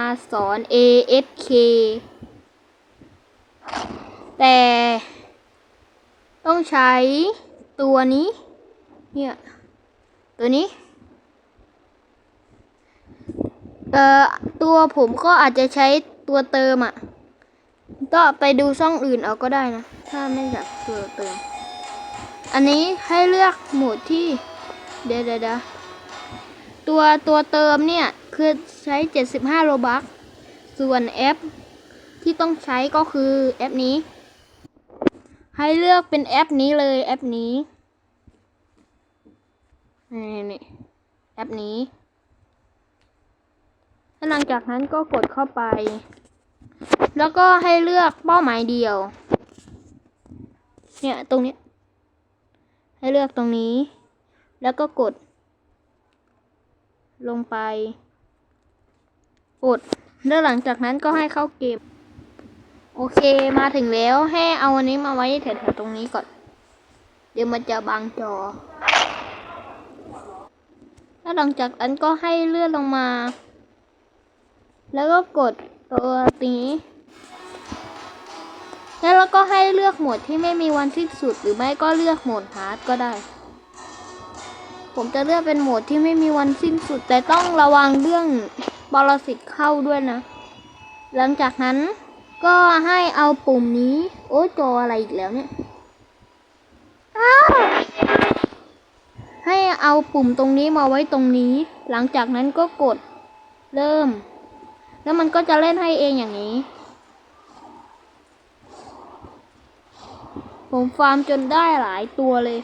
มาสอน ASK แต่ต้องใช้ตัวนี้ เนี่ย ตัวนี้ เอ่อ ตัวผมก็อาจจะใช้ตัวเติมอะ ก็ไปดูช่องอื่นเอาก็ได้นะ ถ้าไม่อยากตัวเติม อันนี้ให้เลือกโหมดที่ เดี๋ยวเดี๋ยวเดี๋ยวตัวตัวเติมเนี่ย คือใช้ 75 โลบัคส่วนแอปที่ต้องใช้ก็คือแอปนี้ ให้เลือกเป็นแอปนี้เลยแอปนี้นี่นี่แอปนี้หลังจากนั้นก็กดเข้าไป แล้วก็ให้เลือกเป้าหมายเดียว เนี่ยตรงนี้ ให้เลือกตรงนี้ แล้วก็กด ลงไป กด แล้วหลังจากนั้นก็ให้เข้าเกม โอเคมาถึงแล้วให้เอาอันนี้มาไว้แถวๆตรงนี้ก่อน เดี๋ยวมันจะบังจอ แล้วหลังจากนั้นก็ให้เลื่อนลงมา แล้วก็กดตัวนี้แล้วเราก็ให้เลือกโหมดที่ไม่มีวันสิ้นสุดหรือไม่ก็เลือกโหมดฮาร์ดก็ได้ ผมจะเลือกเป็นโหมดที่ไม่มีวันสิ้นสุดแต่ต้องระวังเรื่อง ปรสิตเข้าด้วยนะ หลังจากนั้นก็ให้เอาปุ่มนี้ โอ้จออะไรอีกแล้วเนี่ยให้เอาปุ่มตรงนี้มาไว้ตรงนี้ หลังจากนั้นก็กดเริ่ม แล้วมันก็จะเล่นให้เองอย่างนี้ ผมฟาร์มจนได้หลายตัวเลย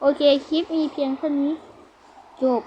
โอเค คลิปมีเพียงเท่านี้ จบ